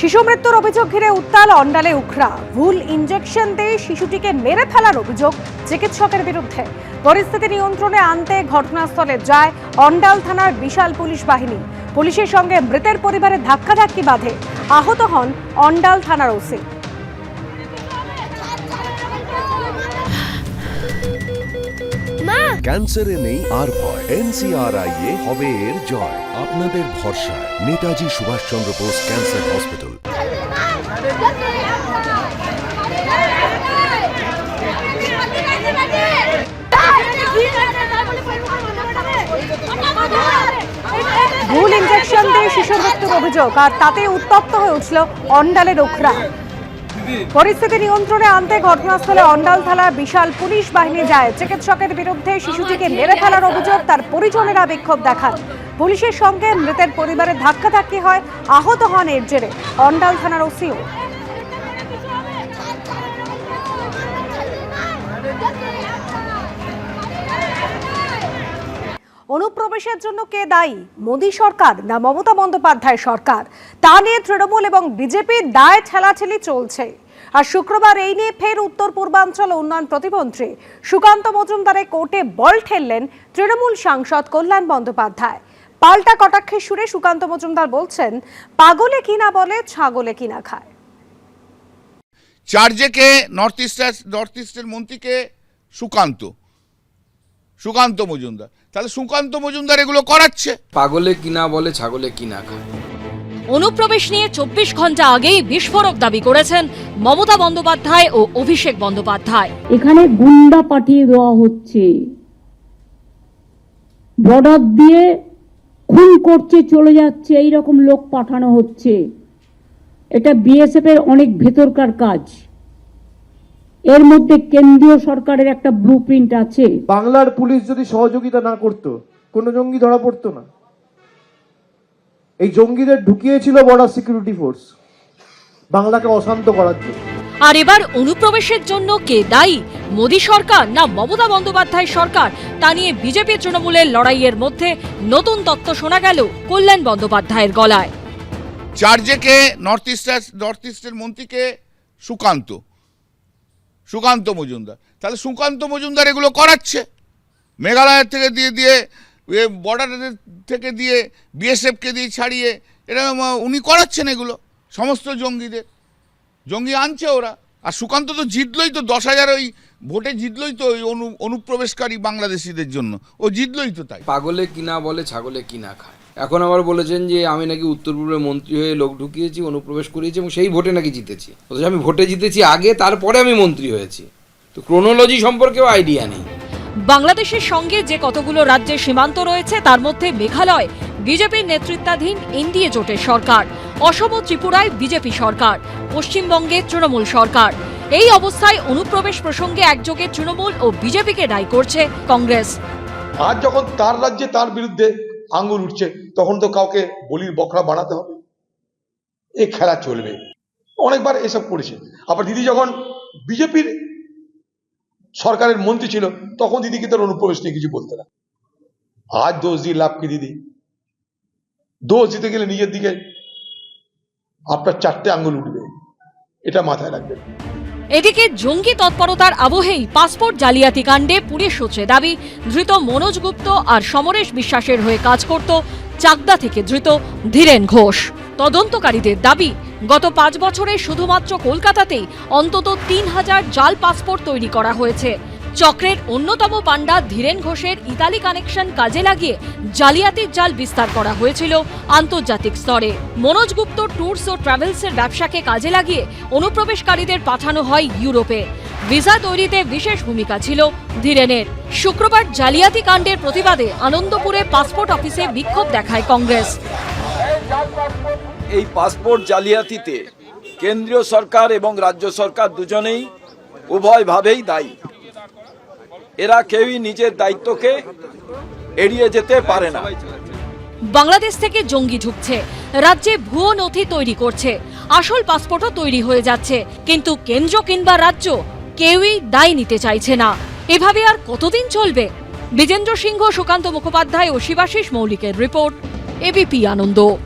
শিশু মৃত্যুর অভিযোগ ঘিরে উত্তাল অন্ডালে উখরা ভুল ইঞ্জেকশন দিয়ে শিশুটিকে মেরে ফেলার অভিযোগ চিকিৎসকের বিরুদ্ধে। পরিস্থিতি নিয়ন্ত্রণে আনতে ঘটনাস্থলে যায় অন্ডাল থানার বিশাল পুলিশ বাহিনী। পুলিশের সঙ্গে মৃতের পরিবারের ধাক্কাধাক্কি বাঁধে। আহত হন অন্ডাল থানার ওসি। ক্যান্সারে নেই আর ভয়। এনসিআরআই এ হবে এর জয়। আপনাদের ভরসা নেতাজি সুভাষচন্দ্র বোস ক্যান্সার হসপিটাল। ভুল ইঞ্জেকশন দিয়ে শিশুর মৃত্যুর অভিযোগ, আর তাতে উত্তপ্ত হয়ে উঠল অন্ডালের উখরা পরিস্থিতি নিয়ন্ত্রণে আনতে ঘটনাস্থলে অন্ডাল থালা বিশাল পুলিশ বাহিনী যায়। চিকিৎসকের বিরুদ্ধে শিশুটিকে মেরে ফেলার অভিযোগ তার পরিজনেরা বিক্ষোভ দেখান। পুলিশের সঙ্গে মৃতের পরিবারে ধাক্কাধাক্কি হয়, আহত হন এর জেরে। অন্ডাল থানার ওসিও অনুপ্রবেশের জন্য কে দায়ী? মোদী সরকার না মমতা বন্দ্যোপাধ্যায় সরকার? তা নিয়ে তৃণমূল এবং বিজেপির দায় ঠেলাঠেলি চলছে। আর শুক্রবার এই নিয়ে ফের উত্তর পূর্বাঞ্চল উন্নয়ন প্রতিমন্ত্রী সুকান্ত মজুমদারের কোর্টে বল ঠেললেন তৃণমূল সাংসদ কল্যাণ বন্দ্যোপাধ্যায়। পাল্টা কটাক্ষের সুরে সুকান্ত মজুমদার বলছেন, পাগলে কিনা বলে, ছাগলে কিনা খায়? চার্জেকে নর্থ ইস্টার, নর্থ ইস্টের মন্ত্রীকে সুকান্ত। সুকান্ত মজুমদার। তাহলে সুকান্ত মজুমদার এগুলো করাচ্ছে। পাগলে কিনা বলে ছাগলে কিনা খায় অনুপ্রবেশ নিয়ে চব্বিশ ঘণ্টা আগেই বিস্ফোরক দাবি করেছেন মমতা বন্দ্যোপাধ্যায় ও অভিষেক বন্দ্যোপাধ্যায়। এখানে গুন্ডা পাঠিয়ে দেওয়া হচ্ছে। বর্ডার দিয়ে খুন করছে চলে যাচ্ছে এই রকম লোক পাঠানো হচ্ছে। এটা বিএসএফ এর অনেক ভেতরকার কাজ। এর মধ্যে কেন্দ্রীয় সরকারের একটা ব্লু আছে। বাংলার পুলিশ যদি সহযোগিতা না করত কোনো জঙ্গি ধরা পড়তো না। এই জঙ্গিদের ঢুকিয়েছিল বর্ডার সিকিউরিটি ফোর্স বাংলাকে অশান্ত করার জন্য। আর এবার অনুপ্রবেশের জন্য কে দায়ী? মোদী সরকার না মমতা বন্দ্যোপাধ্যায় সরকার? তা নিয়ে বিজেপি তৃণমূলের লড়াইয়ের মধ্যে নতুন তত্ত্ব শোনা গেল কল্যাণ বন্দ্যোপাধ্যায়ের গলায়। চার্জেকে নর্থ ইস্টার নর্থ ইস্টের মন্ত্রীকে সুকান্ত। সুকান্ত মজুমদার। তাহলে সুকান্ত মজুমদার এগুলো করাচ্ছে। মেঘালয়ের থেকে দিয়ে দিয়ে বর্ডারের থেকে দিয়ে বিএসএফকে দিয়ে ছাড়িয়ে এটা উনি করাচ্ছেন এগুলো, সমস্ত জঙ্গিদের। জঙ্গি আনছে ওরা। আর সুকান্ত তো জিতলই তো, দশ হাজার ওই ভোটে জিতলই তো ওই অনু, অনুপ্রবেশকারী বাংলাদেশিদের জন্য। ও জিতলই তো তাই। পাগলে কিনা বলে ছাগলে কিনা খায়। এখন আবার বলেছেন যে আমি নাকি উত্তর পূর্বে মন্ত্রী হয়ে লোক ঢুকিয়েছি অনুপ্রবেশ করিয়েছি এবং সেই ভোটে নাকি জিতেছি। অথচ আমি ভোটে জিতেছি আগে তারপরে আমি মন্ত্রী হয়েছি। তো ক্রোনোলজি সম্পর্কেও আইডিয়া নেই। বাংলাদেশের সঙ্গে যে কতগুলো রাজ্যের সীমান্ত রয়েছে তার মধ্যে মেঘালয় বিজেপির নেতৃত্বাধীন এনডিএ জোটের সরকার অসম ও ত্রিপুরায় বিজেপি সরকার পশ্চিমবঙ্গে তৃণমূল সরকার। এই অবস্থায় অনুপ্রবেশ প্রসঙ্গে একযোগে তৃণমূল ও বিজেপিকে দায়ী করছে কংগ্রেস। আজ যখন তার রাজ্যে তার বিরুদ্ধে আঙ্গুল উঠছে, তখন তো কাউকে বলির বকরা বানাতে হবে। এই খেলা চলবে। অনেকবার এসব করেছে। আবার দিদি যখন বিজেপির সরকারের মন্ত্রী ছিল, তখন দিদিকে তার অনুপ্রবেশ নিয়ে কিছু বলতে না। আজ দোষ দিয়ে লাভ কি দিদি? দোষ দিতে গেলে নিজের দিকে আপনার চারটে আঙ্গুল উঠবে। এটা মাথায় রাখবেন। এদিকে জঙ্গি তৎপরতার আবহেই পাসপোর্ট জালিয়াতি কাণ্ডে পুলিশ সূত্রে দাবি, ধৃত মনোজ গুপ্ত আর সমরেশ বিশ্বাসের হয়ে কাজ করত চাকদা থেকে ধৃত ধীরেন ঘোষ। তদন্তকারীদের দাবি, গত পাঁচ বছরে শুধুমাত্র কলকাতাতেই অন্তত তিন হাজার জাল পাসপোর্ট তৈরি করা হয়েছে। চক্রের অন্যতম পাণ্ডা ধীরেন ঘোষের ইতালি কানেকশন কাজে লাগিয়ে জালিয়াতির জাল বিস্তার করা হয়েছিল আন্তর্জাতিক স্তরে। মনোজ গুপ্ত ট্যুরস ও ট্রাভেলসের ব্যবসাকে কাজে লাগিয়ে অনুপ্রবেশকারীদের পাঠানো হয় ইউরোপে। ভিসা তৈরিতে বিশেষ ভূমিকা ছিল ধীরেনের। শুক্রবার জালিয়াতি কাণ্ডের প্রতিবাদে আনন্দপুরে পাসপোর্ট অফিসে বিক্ষোভ দেখায় কংগ্রেস। এই পাসপোর্ট জালিয়াতিতে কেন্দ্রীয় সরকার এবং রাজ্য সরকার দুজনেই উভয়ভাবেই দায়ী। এরা কেউই নিজের দায়িত্বকে এড়িয়ে যেতে পারে না। বাংলাদেশ থেকে জঙ্গি ঢুকছে। রাজ্যে ভুয়ো নথি তৈরি করছে। আসল পাসপোর্টও তৈরি হয়ে যাচ্ছে। কিন্তু কেন্দ্র কিংবা রাজ্য কেউই দায় নিতে চাইছে না। এভাবে আর কতদিন চলবে? বিজেন্দ্র সিংহ, সুকান্ত মুখোপাধ্যায় ও শিবাশিস মৌলিকের রিপোর্ট এবিপি আনন্দ।